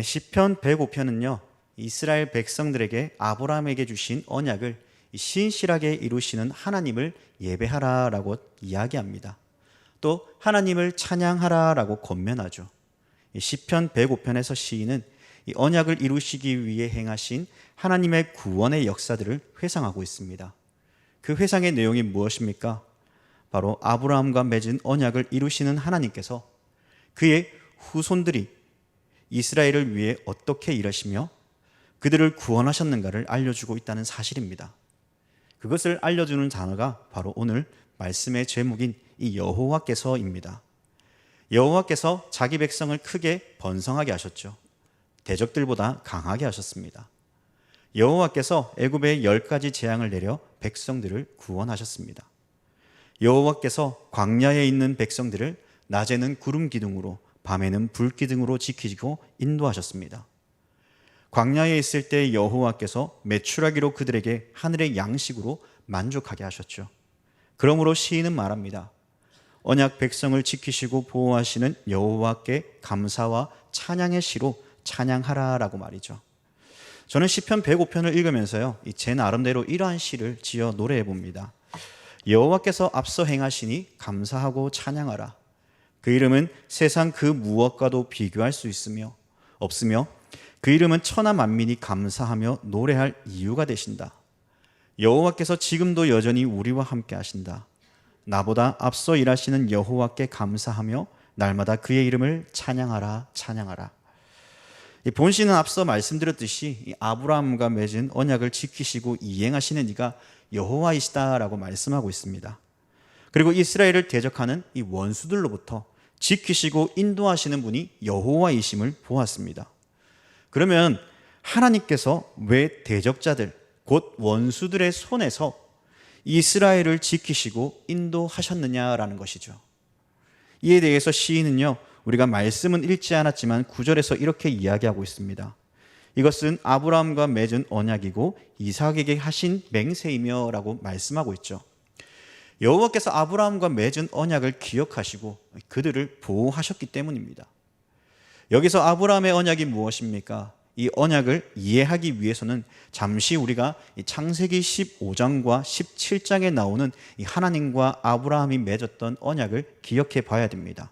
네, 시편 105편은요. 이스라엘 백성들에게 아브라함에게 주신 언약을 이 신실하게 이루시는 하나님을 예배하라라고 이야기합니다. 또 하나님을 찬양하라라고 권면하죠. 이 시편 105편에서 시인은 이 언약을 이루시기 위해 행하신 하나님의 구원의 역사들을 회상하고 있습니다. 그 회상의 내용이 무엇입니까? 바로 아브라함과 맺은 언약을 이루시는 하나님께서 그의 후손들이 이스라엘을 위해 어떻게 일하시며 그들을 구원하셨는가를 알려주고 있다는 사실입니다. 그것을 알려주는 단어가 바로 오늘 말씀의 제목인 이 여호와께서입니다. 여호와께서 자기 백성을 크게 번성하게 하셨죠. 대적들보다 강하게 하셨습니다. 여호와께서 애굽에 열 가지 재앙을 내려 백성들을 구원하셨습니다. 여호와께서 광야에 있는 백성들을 낮에는 구름 기둥으로 밤에는 불 기둥으로 지키고 인도하셨습니다. 광야에 있을 때 여호와께서 매출하기로 그들에게 하늘의 양식으로 만족하게 하셨죠. 그러므로 시인은 말합니다. 언약 백성을 지키시고 보호하시는 여호와께 감사와 찬양의 시로 찬양하라라고 말이죠. 저는 시편 105편을 읽으면서요. 제 나름대로 이러한 시를 지어 노래해 봅니다. 여호와께서 앞서 행하시니 감사하고 찬양하라. 그 이름은 세상 그 무엇과도 비교할 수 있으며 없으며 그 이름은 천하 만민이 감사하며 노래할 이유가 되신다. 여호와께서 지금도 여전히 우리와 함께 하신다. 나보다 앞서 일하시는 여호와께 감사하며 날마다 그의 이름을 찬양하라 찬양하라. 이 본시는 앞서 말씀드렸듯이 아브라함과 맺은 언약을 지키시고 이행하시는 이가 여호와이시다라고 말씀하고 있습니다. 그리고 이스라엘을 대적하는 이 원수들로부터 지키시고 인도하시는 분이 여호와이심을 보았습니다. 그러면 하나님께서 왜 대적자들 곧 원수들의 손에서 이스라엘을 지키시고 인도하셨느냐라는 것이죠. 이에 대해서 시인은요, 우리가 말씀은 읽지 않았지만 구절에서 이렇게 이야기하고 있습니다. 이것은 아브라함과 맺은 언약이고 이삭에게 하신 맹세이며라고 말씀하고 있죠. 여호와께서 아브라함과 맺은 언약을 기억하시고 그들을 보호하셨기 때문입니다. 여기서 아브라함의 언약이 무엇입니까? 이 언약을 이해하기 위해서는 잠시 우리가 창세기 15장과 17장에 나오는 하나님과 아브라함이 맺었던 언약을 기억해 봐야 됩니다.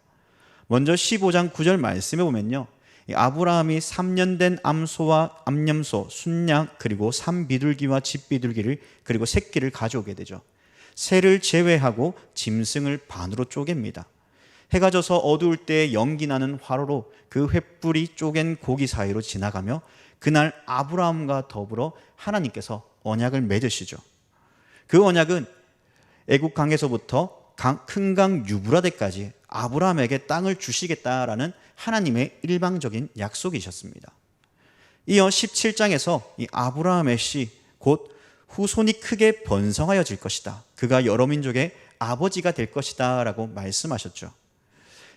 먼저 15장 9절 말씀에 보면요. 아브라함이 3년 된 암소와 암염소, 순양 그리고 산비둘기와 집비둘기를 그리고 새끼를 가져오게 되죠. 새를 제외하고 짐승을 반으로 쪼갭니다. 해가 져서 어두울 때 연기 나는 화로로 그 횃불이 쪼갠 고기 사이로 지나가며 그날 아브라함과 더불어 하나님께서 언약을 맺으시죠. 그 언약은 애국 강에서부터 큰 강 유브라데까지 아브라함에게 땅을 주시겠다라는 하나님의 일방적인 약속이셨습니다. 이어 17장에서 이 아브라함의 씨, 곧 후손이 크게 번성하여질 것이다. 그가 여러 민족의 아버지가 될 것이다. 라고 말씀하셨죠.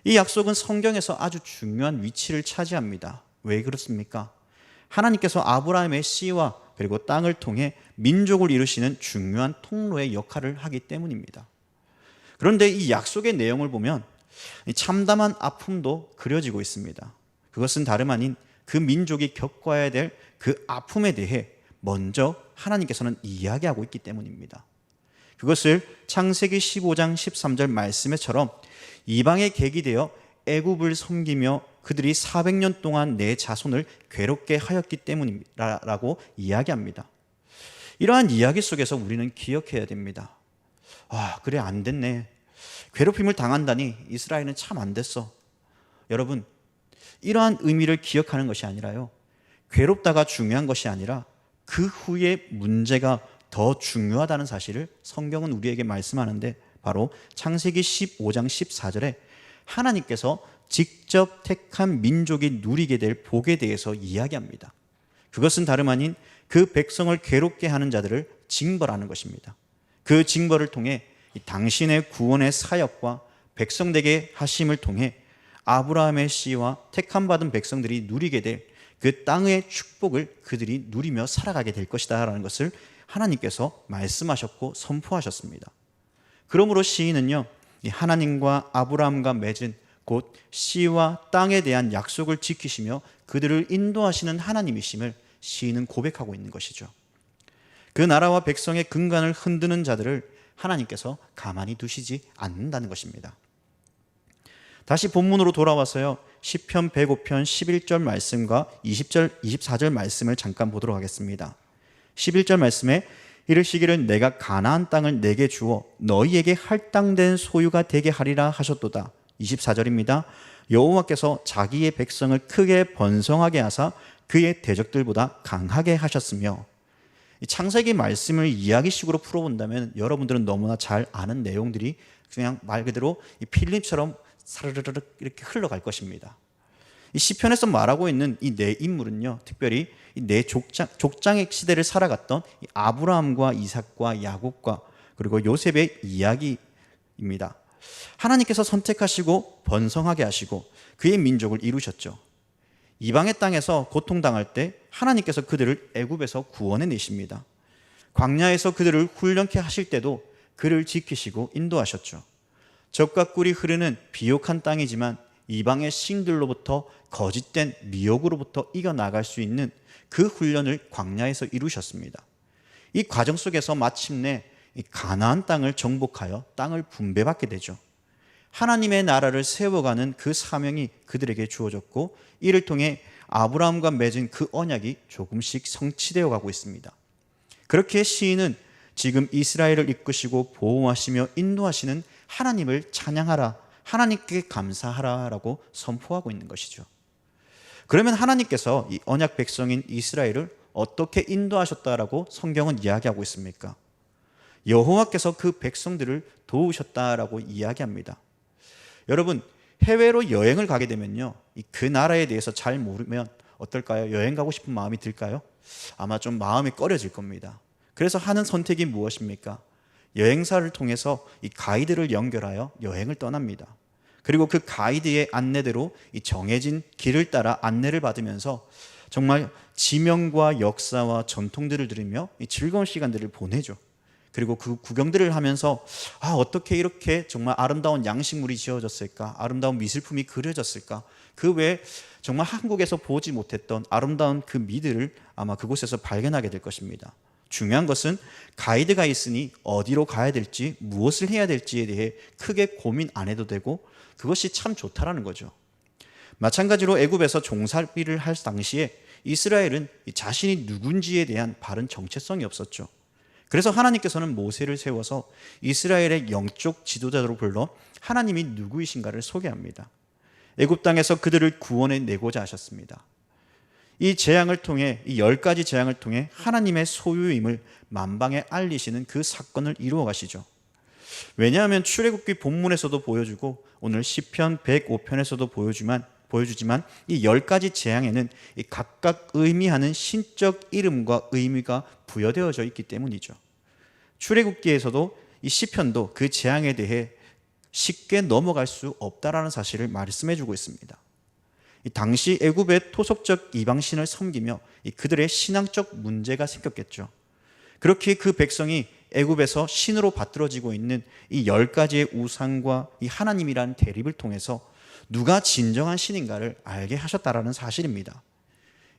이 약속은 성경에서 아주 중요한 위치를 차지합니다. 왜 그렇습니까? 하나님께서 아브라함의 씨와 그리고 땅을 통해 민족을 이루시는 중요한 통로의 역할을 하기 때문입니다. 그런데 이 약속의 내용을 보면 참담한 아픔도 그려지고 있습니다. 그것은 다름 아닌 그 민족이 겪어야 될 그 아픔에 대해 먼저 하나님께서는 이야기하고 있기 때문입니다. 그것을 창세기 15장 13절 말씀에처럼 이방의 객이 되어 애굽을 섬기며 그들이 400년 동안 내 자손을 괴롭게 하였기 때문이라고 이야기합니다. 이러한 이야기 속에서 우리는 기억해야 됩니다. 아, 그래 안 됐네. 괴롭힘을 당한다니 이스라엘은 참 안 됐어. 여러분, 이러한 의미를 기억하는 것이 아니라요. 괴롭다가 중요한 것이 아니라 그 후에 문제가 더 중요하다는 사실을 성경은 우리에게 말씀하는데 바로 창세기 15장 14절에 하나님께서 직접 택한 민족이 누리게 될 복에 대해서 이야기합니다. 그것은 다름 아닌 그 백성을 괴롭게 하는 자들을 징벌하는 것입니다. 그 징벌을 통해 당신의 구원의 사역과 백성되게 하심을 통해 아브라함의 씨와 택함 받은 백성들이 누리게 될 그 땅의 축복을 그들이 누리며 살아가게 될 것이다라는 것을 하나님께서 말씀하셨고 선포하셨습니다. 그러므로 시인은요, 하나님과 아브라함과 맺은 곧 씨와 땅에 대한 약속을 지키시며 그들을 인도하시는 하나님이심을 시인은 고백하고 있는 것이죠. 그 나라와 백성의 근간을 흔드는 자들을 하나님께서 가만히 두시지 않는다는 것입니다. 다시 본문으로 돌아와서요. 시편 105편 11절 말씀과 20절 24절 말씀을 잠깐 보도록 하겠습니다. 11절 말씀에 이르시기를 내가 가나안 땅을 내게 주어 너희에게 할당된 소유가 되게 하리라 하셨도다. 24절입니다. 여호와께서 자기의 백성을 크게 번성하게 하사 그의 대적들보다 강하게 하셨으며 이 창세기 말씀을 이야기식으로 풀어본다면 여러분들은 너무나 잘 아는 내용들이 그냥 말 그대로 이 필름처럼 사르르르 이렇게 흘러갈 것입니다. 이 시편에서 말하고 있는 이 네 인물은요, 특별히 이 네 족장 족장의 시대를 살아갔던 이 아브라함과 이삭과 야곱과 그리고 요셉의 이야기입니다. 하나님께서 선택하시고 번성하게 하시고 그의 민족을 이루셨죠. 이방의 땅에서 고통당할 때 하나님께서 그들을 애굽에서 구원해 내십니다. 광야에서 그들을 훈련케 하실 때도 그를 지키시고 인도하셨죠. 적과 꿀이 흐르는 비옥한 땅이지만 이방의 신들로부터 거짓된 미혹으로부터 이겨나갈 수 있는 그 훈련을 광야에서 이루셨습니다. 이 과정 속에서 마침내 이 가나안 땅을 정복하여 땅을 분배받게 되죠. 하나님의 나라를 세워가는 그 사명이 그들에게 주어졌고 이를 통해 아브라함과 맺은 그 언약이 조금씩 성취되어 가고 있습니다. 그렇게 시인은 지금 이스라엘을 이끄시고 보호하시며 인도하시는 하나님을 찬양하라, 하나님께 감사하라라고 선포하고 있는 것이죠. 그러면 하나님께서 이 언약 백성인 이스라엘을 어떻게 인도하셨다라고 성경은 이야기하고 있습니까? 여호와께서 그 백성들을 도우셨다라고 이야기합니다. 여러분 해외로 여행을 가게 되면요, 그 나라에 대해서 잘 모르면 어떨까요? 여행 가고 싶은 마음이 들까요? 아마 좀 마음이 꺼려질 겁니다. 그래서 하는 선택이 무엇입니까? 여행사를 통해서 이 가이드를 연결하여 여행을 떠납니다. 그리고 그 가이드의 안내대로 이 정해진 길을 따라 안내를 받으면서 정말 지명과 역사와 전통들을 들으며 이 즐거운 시간들을 보내죠. 그리고 그 구경들을 하면서 아 어떻게 이렇게 정말 아름다운 양식물이 지어졌을까 아름다운 미술품이 그려졌을까 그 외에 정말 한국에서 보지 못했던 아름다운 그 미들을 아마 그곳에서 발견하게 될 것입니다 중요한 것은 가이드가 있으니 어디로 가야 될지 무엇을 해야 될지에 대해 크게 고민 안 해도 되고 그것이 참 좋다라는 거죠 마찬가지로 애굽에서 종살비를 할 당시에 이스라엘은 자신이 누군지에 대한 바른 정체성이 없었죠 그래서 하나님께서는 모세를 세워서 이스라엘의 영적 지도자로 불러 하나님이 누구이신가를 소개합니다. 애굽 땅에서 그들을 구원해 내고자 하셨습니다. 이 재앙을 통해 이 열 가지 재앙을 통해 하나님의 소유임을 만방에 알리시는 그 사건을 이루어 가시죠. 왜냐하면 출애굽기 본문에서도 보여주고 오늘 시편 105편에서도 보여주만 보여주지만 이 열 가지 재앙에는 이 각각 의미하는 신적 이름과 의미가 부여되어져 있기 때문이죠. 출애굽기에서도 이 시편도 그 재앙에 대해 쉽게 넘어갈 수 없다라는 사실을 말씀해 주고 있습니다. 이 당시 애굽의 토속적 이방신을 섬기며 그들의 신앙적 문제가 생겼겠죠. 그렇게 그 백성이 애굽에서 신으로 받들어지고 있는 이 열 가지의 우상과 이 하나님이라는 대립을 통해서 누가 진정한 신인가를 알게 하셨다라는 사실입니다.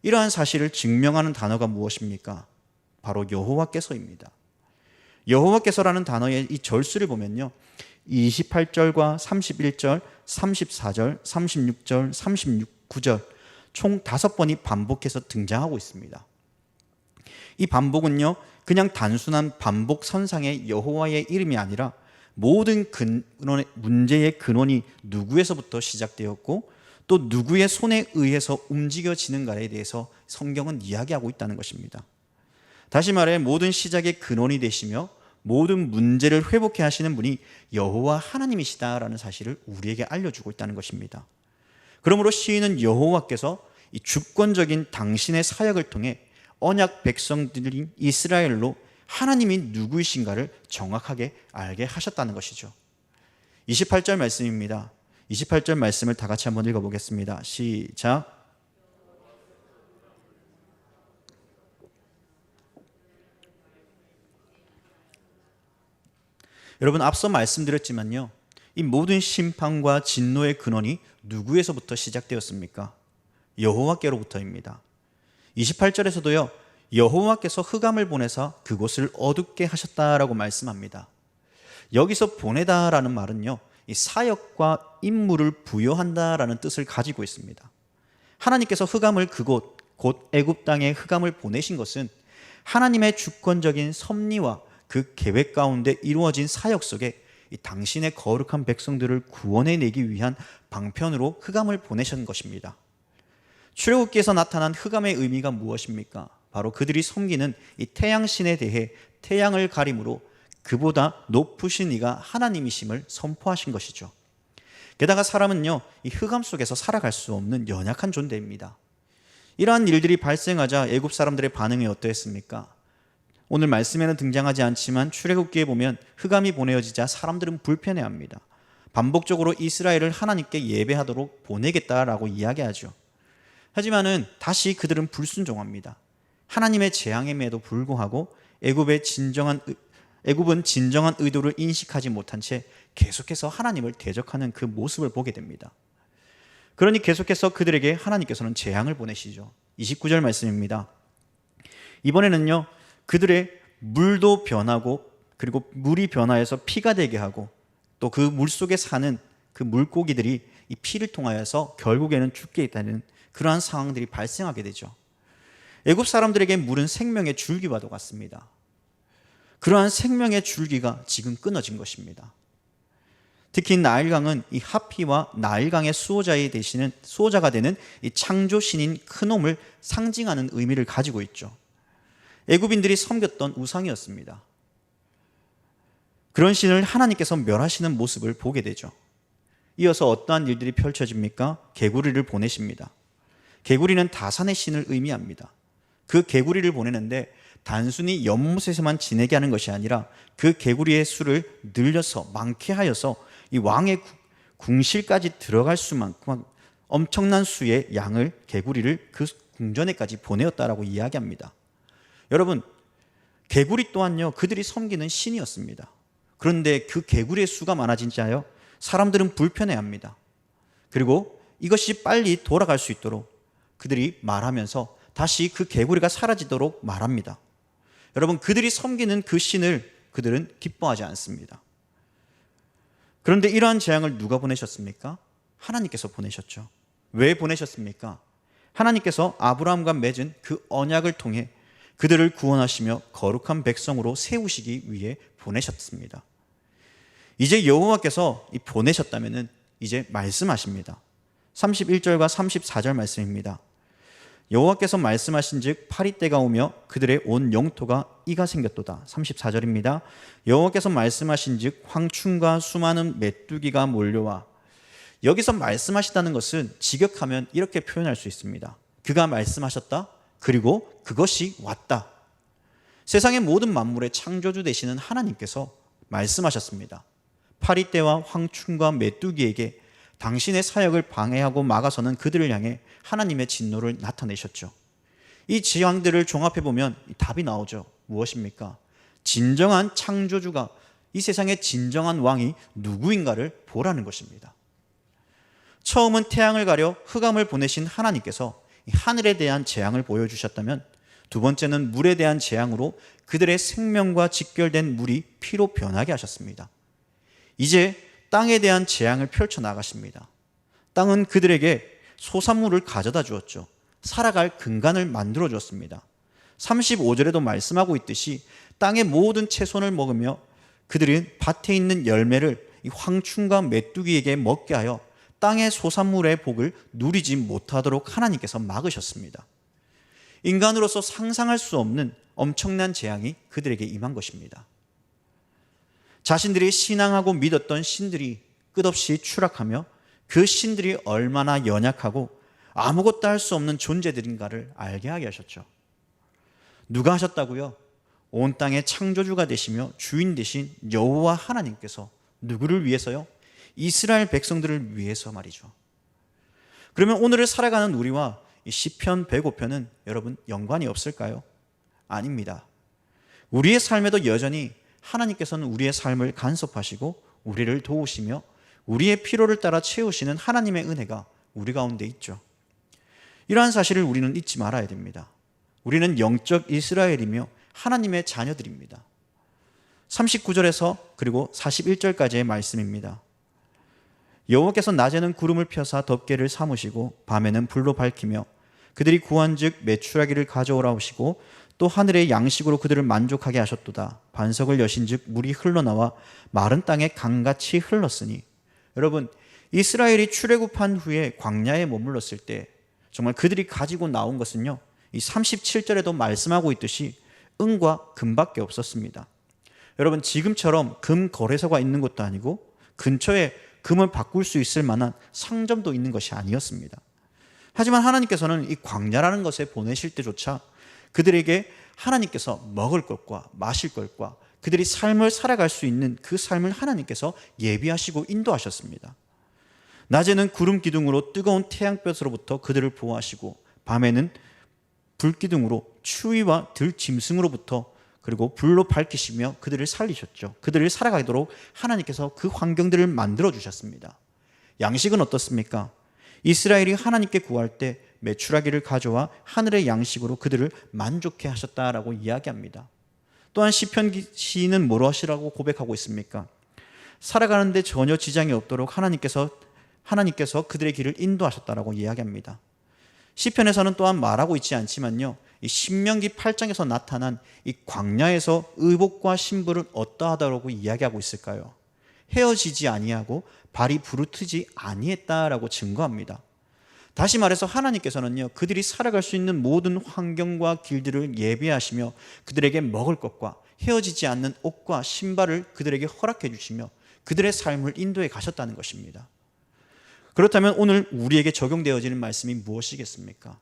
이러한 사실을 증명하는 단어가 무엇입니까? 바로 여호와께서입니다. 여호와께서라는 단어의 이 절수를 보면요. 28절과 31절, 34절, 36절, 36절 총 다섯 번이 반복해서 등장하고 있습니다. 이 반복은요. 그냥 단순한 반복 선상의 여호와의 이름이 아니라 모든 근원의 문제의 근원이 누구에서부터 시작되었고 또 누구의 손에 의해서 움직여지는가에 대해서 성경은 이야기하고 있다는 것입니다. 다시 말해 모든 시작의 근원이 되시며 모든 문제를 회복해 하시는 분이 여호와 하나님이시다라는 사실을 우리에게 알려주고 있다는 것입니다. 그러므로 시인은 여호와께서 이 주권적인 당신의 사역을 통해 언약 백성들인 이스라엘로 하나님이 누구이신가를 정확하게 알게 하셨다는 것이죠. 28절 말씀입니다. 28절 말씀을 다 같이 한번 읽어보겠습니다. 시작. 여러분 앞서 말씀드렸지만요. 이 모든 심판과 진노의 근원이 누구에서부터 시작되었습니까? 여호와께로부터입니다. 28절에서도요. 여호와께서 흑암을 보내사 그곳을 어둡게 하셨다라고 말씀합니다. 여기서 보내다라는 말은요. 이 사역과 임무를 부여한다라는 뜻을 가지고 있습니다. 하나님께서 흑암을 그곳 곧 애굽 땅에 흑암을 보내신 것은 하나님의 주권적인 섭리와 그 계획 가운데 이루어진 사역 속에 이 당신의 거룩한 백성들을 구원해 내기 위한 방편으로 흑암을 보내신 것입니다. 출애굽기에서 나타난 흑암의 의미가 무엇입니까? 바로 그들이 섬기는 이 태양 신에 대해 태양을 가림으로 그보다 높으신 이가 하나님이심을 선포하신 것이죠. 게다가 사람은요, 이 흑암 속에서 살아갈 수 없는 연약한 존재입니다. 이러한 일들이 발생하자 애굽 사람들의 반응이 어떠했습니까? 오늘 말씀에는 등장하지 않지만 출애굽기에 보면 흑암이 보내어지자 사람들은 불편해합니다. 반복적으로 이스라엘을 하나님께 예배하도록 보내겠다라고 이야기하죠. 하지만은 다시 그들은 불순종합니다. 하나님의 재앙임에도 불구하고 애굽의 진정한 애굽은 진정한 의도를 인식하지 못한 채 계속해서 하나님을 대적하는 그 모습을 보게 됩니다. 그러니 계속해서 그들에게 하나님께서는 재앙을 보내시죠. 29절 말씀입니다. 이번에는요, 그들의 물도 변하고 그리고 물이 변화해서 피가 되게 하고 또 그 물 속에 사는 그 물고기들이 이 피를 통하여서 결국에는 죽게 있다는 그러한 상황들이 발생하게 되죠. 애굽 사람들에게 물은 생명의 줄기와도 같습니다. 그러한 생명의 줄기가 지금 끊어진 것입니다. 특히 나일강은 이 하피와 나일강의 수호자에 되시는 수호자가 되는 이 창조 신인 크놈을 상징하는 의미를 가지고 있죠. 애굽인들이 섬겼던 우상이었습니다. 그런 신을 하나님께서 멸하시는 모습을 보게 되죠. 이어서 어떠한 일들이 펼쳐집니까? 개구리를 보내십니다. 개구리는 다산의 신을 의미합니다. 그 개구리를 보내는데 단순히 연못에서만 지내게 하는 것이 아니라 그 개구리의 수를 늘려서 많게 하여서 이 왕의 궁실까지 들어갈 수만큼 엄청난 수의 양을 개구리를 그 궁전에까지 보내었다라고 이야기합니다. 여러분, 개구리 또한요 그들이 섬기는 신이었습니다. 그런데 그 개구리의 수가 많아진 자요 사람들은 불편해 합니다. 그리고 이것이 빨리 돌아갈 수 있도록 그들이 말하면서 다시 그 개구리가 사라지도록 말합니다. 여러분, 그들이 섬기는 그 신을 그들은 기뻐하지 않습니다. 그런데 이러한 재앙을 누가 보내셨습니까? 하나님께서 보내셨죠. 왜 보내셨습니까? 하나님께서 아브라함과 맺은 그 언약을 통해 그들을 구원하시며 거룩한 백성으로 세우시기 위해 보내셨습니다. 이제 여호와께서 보내셨다면 이제 말씀하십니다. 31절과 34절 말씀입니다. 여호와께서 말씀하신즉 파리 때가 오며 그들의 온 영토가 이가 생겼도다. 34절입니다. 여호와께서 말씀하신즉 황충과 수많은 메뚜기가 몰려와 여기서 말씀하시다는 것은 직역하면 이렇게 표현할 수 있습니다. 그가 말씀하셨다. 그리고 그것이 왔다. 세상의 모든 만물의 창조주 되시는 하나님께서 말씀하셨습니다. 파리 때와 황충과 메뚜기에게 당신의 사역을 방해하고 막아서는 그들을 향해 하나님의 진노를 나타내셨죠. 이 지향들을 종합해 보면 답이 나오죠. 무엇입니까? 진정한 창조주가 이 세상의 진정한 왕이 누구인가를 보라는 것입니다. 처음은 태양을 가려 흑암을 보내신 하나님께서 하늘에 대한 재앙을 보여주셨다면 두 번째는 물에 대한 재앙으로 그들의 생명과 직결된 물이 피로 변하게 하셨습니다. 이제 땅에 대한 재앙을 펼쳐 나가십니다. 땅은 그들에게 소산물을 가져다 주었죠. 살아갈 근간을 만들어 주었습니다. 35절에도 말씀하고 있듯이 땅의 모든 채손을 먹으며 그들은 밭에 있는 열매를 이 황충과 메뚜기에게 먹게 하여 땅의 소산물의 복을 누리지 못하도록 하나님께서 막으셨습니다. 인간으로서 상상할 수 없는 엄청난 재앙이 그들에게 임한 것입니다. 자신들이 신앙하고 믿었던 신들이 끝없이 추락하며 그 신들이 얼마나 연약하고 아무것도 할 수 없는 존재들인가를 알게 하게 하셨죠. 누가 하셨다고요? 온 땅의 창조주가 되시며 주인 되신 여호와 하나님께서 누구를 위해서요? 이스라엘 백성들을 위해서 말이죠. 그러면 오늘을 살아가는 우리와 시편 105편은 여러분 연관이 없을까요? 아닙니다. 우리의 삶에도 여전히 하나님께서는 우리의 삶을 간섭하시고 우리를 도우시며 우리의 필요를 따라 채우시는 하나님의 은혜가 우리 가운데 있죠. 이러한 사실을 우리는 잊지 말아야 됩니다. 우리는 영적 이스라엘이며 하나님의 자녀들입니다. 39절에서 그리고 41절까지의 말씀입니다. 여호와께서 낮에는 구름을 펴사 덮개를 삼으시고 밤에는 불로 밝히며 그들이 구한즉 메추라기를 가져오라 하시고 또 하늘의 양식으로 그들을 만족하게 하셨도다. 반석을 여신즉 물이 흘러나와 마른 땅에 강같이 흘렀으니 여러분 이스라엘이 출애굽한 후에 광야에 머물렀을 때 정말 그들이 가지고 나온 것은요. 이 37절에도 말씀하고 있듯이 은과 금밖에 없었습니다. 여러분 지금처럼 금 거래소가 있는 것도 아니고 근처에 금을 바꿀 수 있을 만한 상점도 있는 것이 아니었습니다. 하지만 하나님께서는 이 광야라는 것에 보내실 때조차 그들에게 하나님께서 먹을 것과 마실 것과 그들이 삶을 살아갈 수 있는 그 삶을 하나님께서 예비하시고 인도하셨습니다. 낮에는 구름 기둥으로 뜨거운 태양볕으로부터 그들을 보호하시고 밤에는 불 기둥으로 추위와 들 짐승으로부터 그리고 불로 밝히시며 그들을 살리셨죠. 그들을 살아가도록 하나님께서 그 환경들을 만들어 주셨습니다. 양식은 어떻습니까? 이스라엘이 하나님께 구할 때 메추라기를 가져와 하늘의 양식으로 그들을 만족해 하셨다라고 이야기합니다. 또한 시편 시인은 무엇이라고 고백하고 있습니까? 살아가는데 전혀 지장이 없도록 하나님께서 하나님께서 그들의 길을 인도하셨다라고 이야기합니다. 시편에서는 또한 말하고 있지 않지만요. 이 신명기 8장에서 나타난 이 광야에서 의복과 신부는 어떠하다라고 이야기하고 있을까요? 헤어지지 아니하고 발이 부르트지 아니했다라고 증거합니다. 다시 말해서 하나님께서는요 그들이 살아갈 수 있는 모든 환경과 길들을 예비하시며 그들에게 먹을 것과 헤어지지 않는 옷과 신발을 그들에게 허락해 주시며 그들의 삶을 인도해 가셨다는 것입니다. 그렇다면 오늘 우리에게 적용되어지는 말씀이 무엇이겠습니까?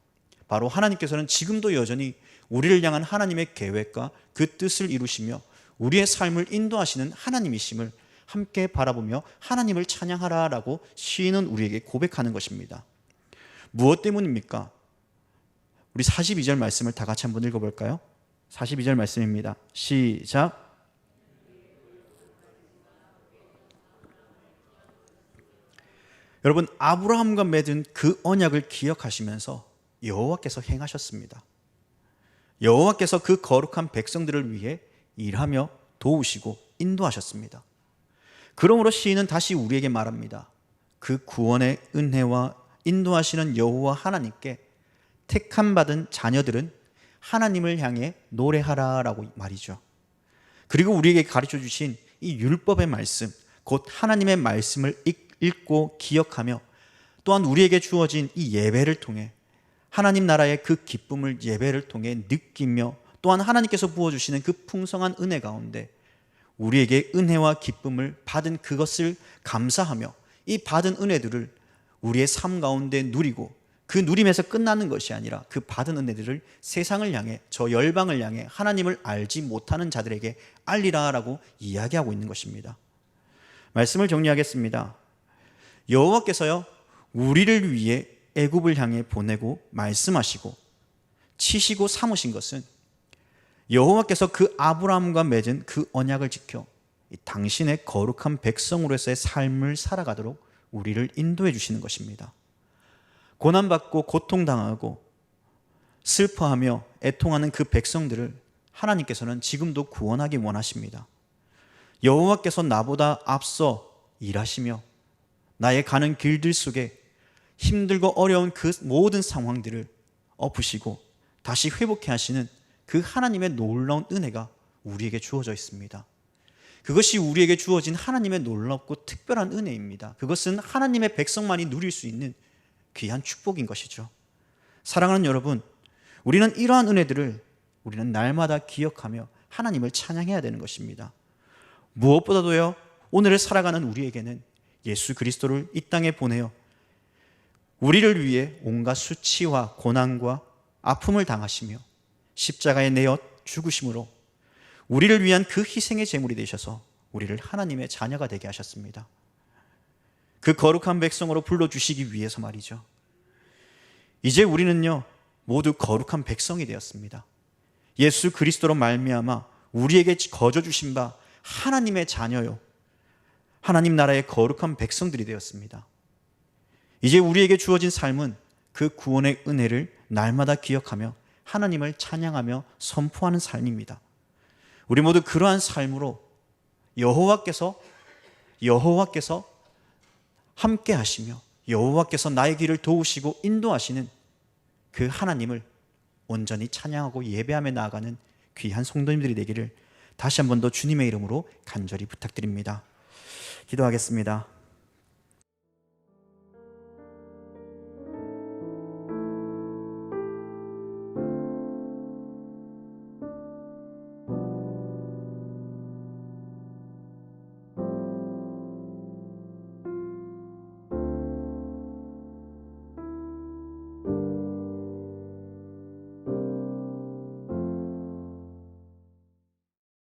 바로 하나님께서는 지금도 여전히 우리를 향한 하나님의 계획과 그 뜻을 이루시며 우리의 삶을 인도하시는 하나님이심을 함께 바라보며 하나님을 찬양하라 라고 시인은 우리에게 고백하는 것입니다. 무엇 때문입니까? 우리 42절 말씀을 다 같이 한번 읽어볼까요? 42절 말씀입니다. 시작. 여러분 아브라함과 맺은 그 언약을 기억하시면서 여호와께서 행하셨습니다. 여호와께서 그 거룩한 백성들을 위해 일하며 도우시고 인도하셨습니다. 그러므로 시인은 다시 우리에게 말합니다. 그 구원의 은혜와 인도하시는 여호와 하나님께 택함 받은 자녀들은 하나님을 향해 노래하라라고 말이죠. 그리고 우리에게 가르쳐 주신 이 율법의 말씀, 곧 하나님의 말씀을 읽고 기억하며 또한 우리에게 주어진 이 예배를 통해 하나님 나라의 그 기쁨을 예배를 통해 느끼며 또한 하나님께서 부어주시는 그 풍성한 은혜 가운데 우리에게 은혜와 기쁨을 받은 그것을 감사하며 이 받은 은혜들을 우리의 삶 가운데 누리고 그 누림에서 끝나는 것이 아니라 그 받은 은혜들을 세상을 향해 저 열방을 향해 하나님을 알지 못하는 자들에게 알리라라고 이야기하고 있는 것입니다. 말씀을 정리하겠습니다. 여호와께서요 우리를 위해 애굽을 향해 보내고 말씀하시고 치시고 삼으신 것은 여호와께서 그 아브라함과 맺은 그 언약을 지켜 당신의 거룩한 백성으로서의 삶을 살아가도록 우리를 인도해 주시는 것입니다. 고난받고 고통당하고 슬퍼하며 애통하는 그 백성들을 하나님께서는 지금도 구원하기 원하십니다. 여호와께서 나보다 앞서 일하시며 나의 가는 길들 속에 힘들고 어려운 그 모든 상황들을 엎으시고 다시 회복해 하시는 그 하나님의 놀라운 은혜가 우리에게 주어져 있습니다. 그것이 우리에게 주어진 하나님의 놀랍고 특별한 은혜입니다. 그것은 하나님의 백성만이 누릴 수 있는 귀한 축복인 것이죠. 사랑하는 여러분, 우리는 이러한 은혜들을 우리는 날마다 기억하며 하나님을 찬양해야 되는 것입니다. 무엇보다도요, 오늘을 살아가는 우리에게는 예수 그리스도를 이 땅에 보내어 우리를 위해 온갖 수치와 고난과 아픔을 당하시며 십자가에 내어 죽으심으로 우리를 위한 그 희생의 제물이 되셔서 우리를 하나님의 자녀가 되게 하셨습니다. 그 거룩한 백성으로 불러주시기 위해서 말이죠. 이제 우리는요, 모두 거룩한 백성이 되었습니다. 예수 그리스도로 말미암아 우리에게 거저 주신 바 하나님의 자녀요. 하나님 나라의 거룩한 백성들이 되었습니다. 이제 우리에게 주어진 삶은 그 구원의 은혜를 날마다 기억하며 하나님을 찬양하며 선포하는 삶입니다. 우리 모두 그러한 삶으로 여호와께서 여호와께서 함께 하시며 여호와께서 나의 길을 도우시고 인도하시는 그 하나님을 온전히 찬양하고 예배하며 나아가는 귀한 성도님들이 되기를 다시 한 번 더 주님의 이름으로 간절히 부탁드립니다. 기도하겠습니다.